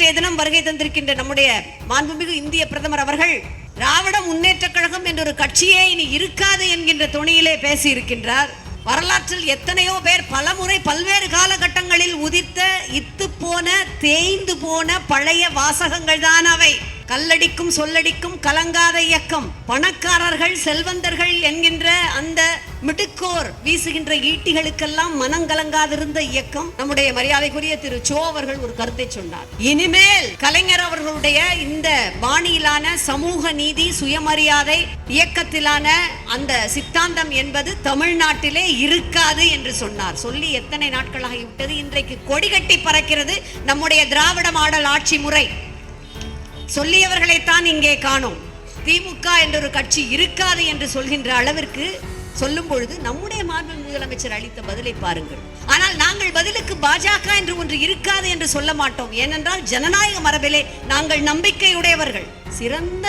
நேற்றைய தினம் வருகை தந்திருக்கின்ற நம்முடைய மாண்புமிகு இந்திய பிரதமர் அவர்கள் திராவிட முன்னேற்ற கழகம் என்ற ஒரு கட்சியே இனி இருக்காது என்கின்ற துணியிலே பேசி இருக்கின்றார் வரலாற்றில் எத்தனையோ பேர் பலமுறை பல்வேறு காலகட்டங்களில் உதித்த இத்து போன தேய்ந்து போன பழைய வாசகங்கள் தான் அவை. கல்லடிக்கும் சொல்லடிக்கும் கலங்காத இயக்கம். பணக்காரர்கள் செல்வந்தர்கள் என்கின்ற அந்த மிடுக்கோர் வீசுகின்ற ஈட்டிகளுக்கெல்லாம் மனம் கலங்காதிருந்த இயக்கம் நம்முடைய மரியாதைக்குரிய திரு சோ அவர்கள் ஒரு கருத்தை சொன்னார். இனிமேல் கலைஞர் அவர்களுடைய இந்த பாணியிலான சமூக நீதி சுயமரியாதை இயக்கத்திலான அந்த சித்தாந்தம் என்பது தமிழ்நாட்டிலே இருக்காது என்று சொன்னார். சொல்லி எத்தனை நாட்களாகிவிட்டது? இன்றைக்கு கொடிகட்டி பறக்கிறது நம்முடைய திராவிட மாடல் ஆட்சி முறை. சொல்லியவர்களைத்தான் இங்கே காணோம். திமுக என்ற ஒரு கட்சி இருக்காது என்று சொல்கின்ற அளவிற்கு சொல்லும் பொழுது நம்முடைய மாண்பு முதலமைச்சர் அளித்த பதிலை பாருங்கள். ஆனால் நாங்கள் பதிலுக்கு பாஜக என்று ஒன்று இருக்காது என்று சொல்ல மாட்டோம். ஏனென்றால் ஜனநாயக மரபிலே நாங்கள் நம்பிக்கையுடையவர்கள். சிறந்த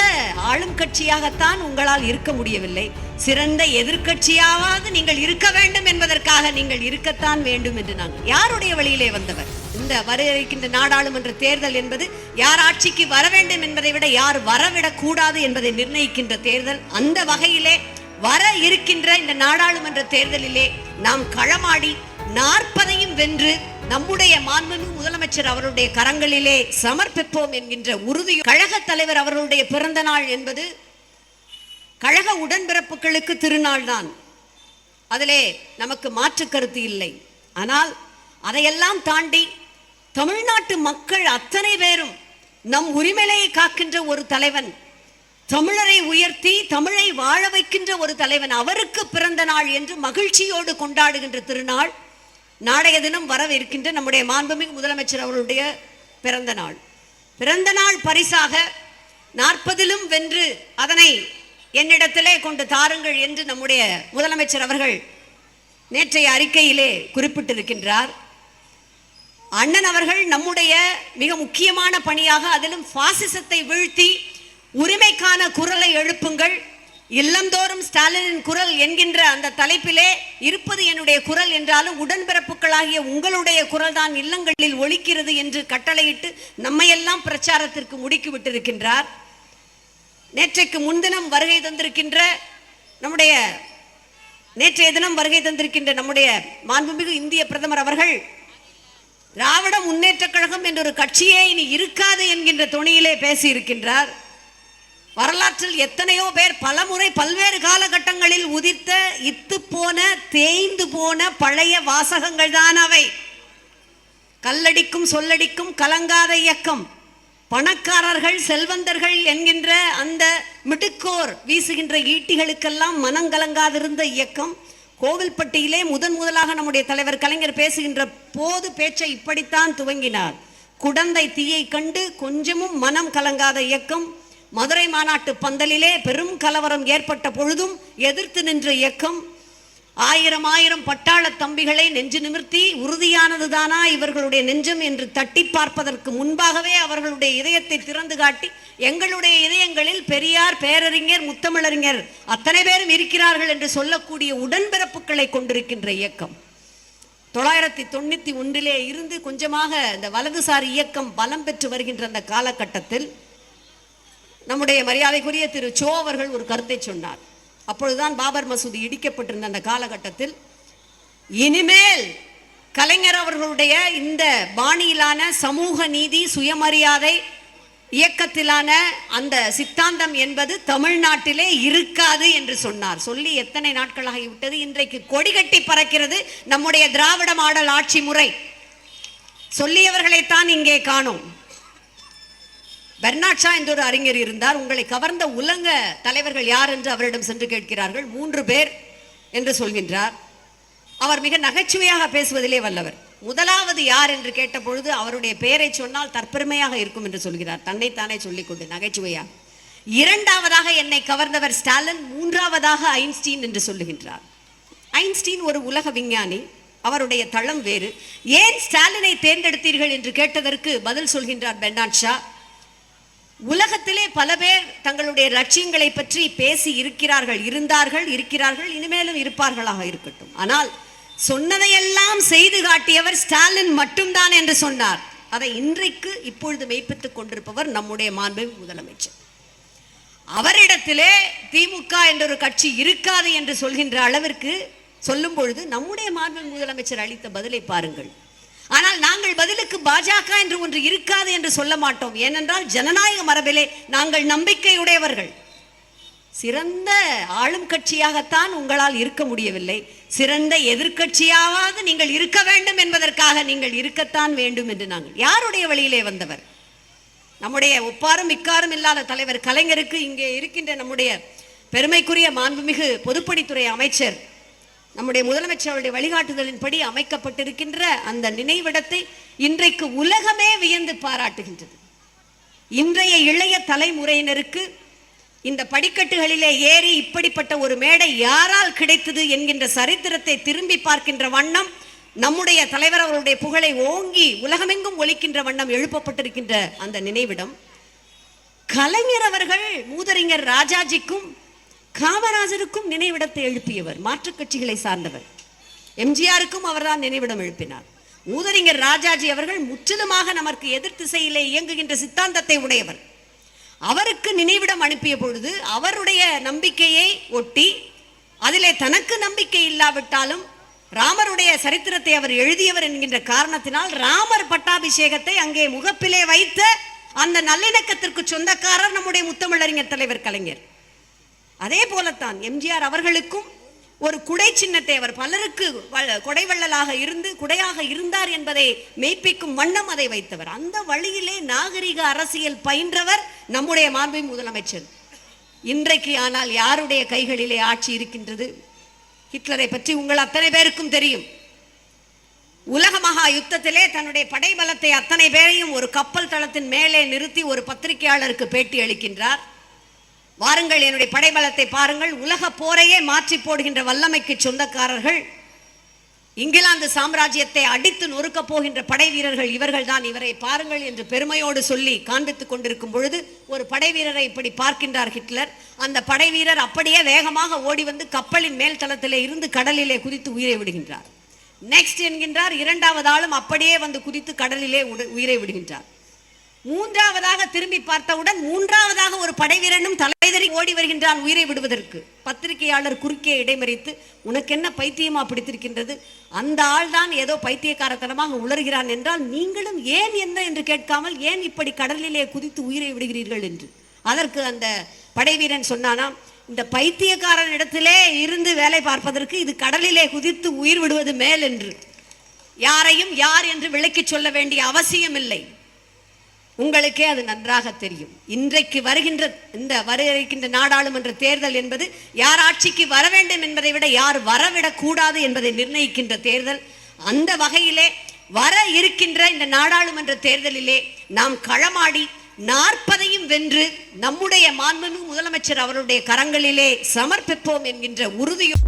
ஆளும் கட்சியாகத்தான் உங்களால் இருக்க முடியவில்லை. சிறந்த எதிர்கட்சியாவது நீங்கள் இருக்க வேண்டும் என்பதற்காக நீங்கள் இருக்கத்தான் வேண்டும் என்று நாங்கள் யாருடைய வழியிலே வந்தவர்? இந்த வர இருக்கின்ற நாடாளுமன்ற தேர்தல் என்பது யார் ஆட்சிக்கு வர வேண்டும் என்பதை விட யார் வரவிடக் கூடாது என்பதை நிர்ணயிக்கின்ற தேர்தல். அந்த வகையிலே வர இருக்கின்ற இந்த நாடாளுமன்ற தேர்தலிலே நாம் களமாடி நாற்பதையும் வென்று நம்முடைய மாண்புமிகு முதலமைச்சர் அவருடைய கரங்களிலே சமர்ப்பிப்போம் என்கின்ற உறுதி கழக தலைவர் அவர்களுடைய பிறந்த நாள் என்பது கழக உடன்பிறப்புகளுக்கு திருநாள் தான். அதிலே நமக்கு மாற்று கருத்து இல்லை. ஆனால் அதையெல்லாம் தாண்டி தமிழ்நாட்டு மக்கள் அத்தனை பேரும் நம் உரிமையை காக்கின்ற ஒரு தலைவன் தமிழரை உயர்த்தி தமிழை வாழ வைக்கின்ற ஒரு தலைவன் அவருக்கு பிறந்த நாள் என்று மகிழ்ச்சியோடு கொண்டாடுகின்ற திருநாள் நாளைய தினம் வரவிருக்கின்ற நம்முடைய மாண்புமிகு முதலமைச்சர் அவருடைய பிறந்த நாள். பிறந்த நாள் பரிசாக நாற்பதிலும் வென்று அதனை என்னிடத்திலே கொண்டு தாருங்கள் என்று நம்முடைய முதலமைச்சர் அவர்கள் நேற்றைய அறிக்கையிலே குறிப்பிட்டிருக்கின்றார். அண்ணன் அவர்கள் நம்முடைய மிக முக்கியமான பணியாக அதிலும் பாசிசத்தை வீழ்த்தி உரிமைக்கான குரலை எழுப்புங்கள். இல்லந்தோறும் ஸ்டாலினின் குரல் என்கின்ற அந்த தலைப்பிலே இருப்பது என்னுடைய குரல் என்றாலும் உடன்பிறப்புகளாகிய உங்களுடைய குரல் தான் இல்லங்களில் ஒலிக்கிறது என்று கட்டளையிட்டு நம்மையெல்லாம் பிரச்சாரத்திற்கு முடுக்கி விட்டிருக்கின்றார். நேற்றைக்கு முன்தினம் வருகை தந்திருக்கின்ற நம்முடைய நேற்றைய தினம் வருகை தந்திருக்கின்ற நம்முடைய மாண்புமிகு இந்திய பிரதமர் அவர்கள் திராவிட முன்னேற்றக் கழகம் என்ற ஒரு கட்சியே இனி இருக்காது என்கின்ற துணியிலே பேசியிருக்கின்றார். வரலாற்றில் எத்தனையோ பேர் பலமுறை பல்வேறு காலகட்டங்களில் உதித்த இத்து போன தேய்ந்து போன பழைய வாசகங்கள் தான் அவை. கல்லடிக்கும் சொல்லடிக்கும் கலங்காத இயக்கம். பணக்காரர்கள் செல்வந்தர்கள் என்கின்ற அந்த மிடுக்கோர் வீசுகின்ற ஈட்டிகளுக்கெல்லாம் மனங்கலங்காதிருந்த இயக்கம். கோவில்பட்டியிலே முதன் முதலாக நம்முடைய தலைவர் கலைஞர் பேசுகின்ற போது பேச்சை இப்படித்தான் துவங்கினார். குடந்தை தீயை கண்டு கொஞ்சமும் மனம் கலங்காத இயக்கம் மதுரை மாநாட்டு பந்தலிலே பெரும் கலவரம் ஏற்பட்ட பொழுதும் எதிர்த்து நின்ற இயக்கம் ஆயிரம் ஆயிரம் பட்டாள தம்பிகளை நெஞ்சு நிமிர்த்தி உறுதியானதுதானா இவர்களுடைய நெஞ்சம் என்று தட்டி பார்ப்பதற்கு முன்பாகவே அவர்களுடைய இதயத்தை திறந்து காட்டி எங்களுடைய இதயங்களில் பெரியார் பேரறிஞர் முத்தமிழறிஞர் அத்தனை பேரும் இருக்கிறார்கள் என்று சொல்லக்கூடிய உடன்பிறப்புகளை கொண்டிருக்கின்ற இயக்கம். தொள்ளாயிரத்தி தொண்ணூத்தி ஒன்றிலே இருந்து கொஞ்சமாக இந்த வலதுசாரி இயக்கம் பலம் பெற்று வருகின்ற அந்த காலகட்டத்தில் நம்முடைய மரியாதைக்குரிய திரு சோ அவர்கள் ஒரு கருத்தை சொன்னார். அப்பொழுதுதான் பாபர் மசூதி இடிக்கப்பட்டிருந்த அந்த காலகட்டத்தில். இனிமேல் கலைஞர் அவர்களுடைய இந்த பாணியிலான சமூக நீதி சுயமரியாதை இயக்கத்திலான அந்த சித்தாந்தம் என்பது தமிழ்நாட்டிலே இருக்காது என்று சொன்னார். சொல்லி எத்தனை நாட்களாகிவிட்டது இன்றைக்கு கொடிகட்டி பறக்கிறது நம்முடைய திராவிட மாடல் ஆட்சி முறை. சொல்லியவர்களைத்தான் இங்கே காணோம். பெர்னாட்ஷா என்ற ஒரு அறிஞர் இருந்தார். உங்களை கவர்ந்த உலக தலைவர்கள் யார் என்று அவரிடம் சென்று கேட்கிறார்கள். மூன்று பேர் என்று சொல்கின்றார். அவர் மிக நகைச்சுவையாக பேசுவதிலே வல்லவர். முதலாவது யார் என்று கேட்டபொழுது அவருடைய பெயரை சொன்னால் தற்பெருமையாக இருக்கும் என்று சொல்கிறார். தன்னைத்தானே சொல்லிக்கொண்டு நகைச்சுவையாக இரண்டாவதாக என்னை கவர்ந்தவர் ஸ்டாலின் மூன்றாவதாக ஐன்ஸ்டீன் என்று சொல்லுகின்றார். ஐன்ஸ்டீன் ஒரு உலக விஞ்ஞானி. அவருடைய தளம் வேறு. ஏன் ஸ்டாலினை தேர்ந்தெடுத்தீர்கள் என்று கேட்டதற்கு பதில் சொல்கின்றார் பெர்னாட் ஷா. உலகத்திலே பல பேர் தங்களுடைய லட்சியங்களை பற்றி பேசி இருக்கிறார்கள் இருந்தார்கள் இருக்கிறார்கள் இனிமேலும் இருப்பார்களாக இருக்கட்டும். ஆனால் சொன்னதையெல்லாம் செய்து காட்டியவர் ஸ்டாலின் மட்டும்தான் என்று சொன்னார். அதை இன்றைக்கு இப்பொழுது மெய்ப்பித்துக் கொண்டிருப்பவர் நம்முடைய மாண்பு முதலமைச்சர். அவரிடத்திலே திமுக என்ற ஒரு கட்சி இருக்காது என்று சொல்கின்ற அளவிற்கு சொல்லும் பொழுது நம்முடைய மாண்பு முதலமைச்சர் அளித்த பதிலை பாருங்கள். ஆனால் நாங்கள் பதிலுக்கு பாஜக என்று ஒன்று இருக்காது என்று சொல்ல மாட்டோம். ஏனென்றால் ஜனநாயக மரபிலே நாங்கள் நம்பிக்கையுடையவர்கள். சிறந்த ஆளும் கட்சியாகத்தான் உங்களால் இருக்க முடியவில்லை. சிறந்த எதிர்கட்சியாவது நீங்கள் இருக்க வேண்டும் என்பதற்காக நீங்கள் இருக்கத்தான் வேண்டும் என்று நாங்கள். யாருடைய வழியிலே வந்தவர்? நம்முடைய ஒப்பாரும் இக்காரும் இல்லாத தலைவர். கலைஞருக்கு இங்கே இருக்கின்ற நம்முடைய பெருமைக்குரிய மாண்புமிகு பொதுப்பணித்துறை அமைச்சர் நம்முடைய முதலமைச்சருடைய வழிகாட்டுதலின்படி அமைக்கப்பட்டிருக்கின்ற அந்த நினைவிடத்தை இன்றைக்கு உலகமே வியந்து பாராட்டுகின்றது. இன்றைய இளைய தலைமுறையினருக்கு இந்த படிக்கட்டுகளிலே ஏறி இப்படிப்பட்ட ஒரு மேடை யாரால் கிடைத்தது என்கின்ற சரித்திரத்தை திரும்பி பார்க்கின்ற வண்ணம் நம்முடைய தலைவர் அவருடைய புகழை ஓங்கி உலகமெங்கும் ஒலிக்கின்ற வண்ணம் எழுப்பப்பட்டிருக்கின்ற அந்த நினைவிடம். கலைஞர் அவர்கள் மூதறிஞர் ராஜாஜிக்கும் காமராஜருக்கும் நினைவிடத்தை எழுப்பியவர் மாற்றுக் கட்சிகளை சார்ந்தவர். எம்ஜிஆருக்கும் அவர்தான் நினைவிடம் எழுப்பினார். மூதறிஞர் ராஜாஜி அவர்கள் முற்றிலுமாக நமக்கு எதிர் திசையிலே இயங்குகின்ற சித்தாந்தத்தை உடையவர். அவருக்கு நினைவிடம் அனுப்பிய பொழுது அவருடைய நம்பிக்கையை ஒட்டி அதிலே தனக்கு நம்பிக்கை இல்லாவிட்டாலும் ராமருடைய சரித்திரத்தை அவர் எழுதியவர் என்கின்ற காரணத்தினால் ராமர் பட்டாபிஷேகத்தை அங்கே முகப்பிலே வைத்த அந்த நல்லிணக்கத்திற்கு சொந்தக்காரர் நம்முடைய முத்தமிழறிஞர் தலைவர் கலைஞர். அதே போலத்தான் எம்ஜிஆர் அவர்களுக்கும் ஒரு குடை சின்னத்தை அவர் பலருக்கு வ- கொடைவள்ளலாக இருந்து குடையாக இருந்தார் என்பதை மெய்ப்பிக்கும் வண்ணம் அதை வைத்தவர். அந்த வழியிலே நாகரிக அரசியல் பயின்றவர் நம்முடைய மாண்பை முதலமைச்சர். இன்றைக்கு ஆனால் யாருடைய கைகளிலே ஆட்சி இருக்கின்றது? ஹிட்லரை பற்றி உங்கள் அத்தனை பேருக்கும் தெரியும். உலக மகா யுத்தத்திலே தன்னுடைய படைபலத்தை அத்தனை பேரையும் ஒரு கப்பல் தளத்தின் மேலே நிறுத்தி ஒரு பத்திரிகையாளருக்கு பேட்டி அளிக்கின்றார். வாருங்கள் என்னுடைய படைபலத்தை பாருங்கள். உலக போரையே மாற்றி போடுகின்ற வல்லமைக்கு சொந்தக்காரர்கள். இங்கிலாந்து சாம்ராஜ்யத்தை அடித்து நொறுக்கப் போகின்ற படை வீரர்கள் இவர்கள் தான் இவரை பாருங்கள் என்று பெருமையோடு சொல்லி காண்பித்துக் கொண்டிருக்கும் பொழுது ஒரு படை வீரரை இப்படி பார்க்கின்றார் ஹிட்லர். அந்த படை வீரர் அப்படியே வேகமாக ஓடி வந்து கப்பலின் மேல் தளத்திலே இருந்து கடலிலே குதித்து உயிரை விடுகின்றார். நெக்ஸ்ட் என்கின்றார். இரண்டாவது ஆளும் அப்படியே வந்து குதித்து கடலிலே உயிரை விடுகின்றார். மூன்றாவதாக திரும்பி பார்த்தவுடன் மூன்றாவதாக ஒரு படைவீரனும் தலைதறி ஓடி வருகின்றான் உயிரை விடுவதற்கு. பத்திரிகையாளர் குறுக்கே இடைமறித்து உனக்கு என்ன பைத்தியமா பிடித்திருக்கின்றது? அந்த ஆள் தான் ஏதோ பைத்தியக்காரத்தனமாக உளறுகிறான் என்றால் நீங்களும் ஏன் என்ன என்று கேட்காமல் ஏன் இப்படி கடலிலே குதித்து உயிரை விடுகிறீர்கள்? என்று. அதற்கு அந்த படைவீரன் சொன்னானாம் இந்த பைத்தியக்காரன் இடத்திலே இருந்து வேலை பார்ப்பதற்கு இது கடலிலே குதித்து உயிர் விடுவது மேல் என்று. யாரையும் யார் என்று விளக்கிச் சொல்ல வேண்டிய அவசியம் இல்லை உங்களுக்கே அது நன்றாக தெரியும். இன்றைக்கு வருகின்ற இந்த வர இருக்கின்ற நாடாளுமன்ற தேர்தல் என்பது யார் ஆட்சிக்கு வர வேண்டும் என்பதை விட யார் வரவிடக் கூடாது என்பதை நிர்ணயிக்கின்ற தேர்தல். அந்த வகையிலே வர இருக்கின்ற இந்த நாடாளுமன்ற தேர்தலிலே நாம் களமாடி நாற்பதையும் வென்று நம்முடைய மாண்புமிகு முதலமைச்சர் அவருடைய கரங்களிலே சமர்ப்பிப்போம் என்கின்ற உறுதியும்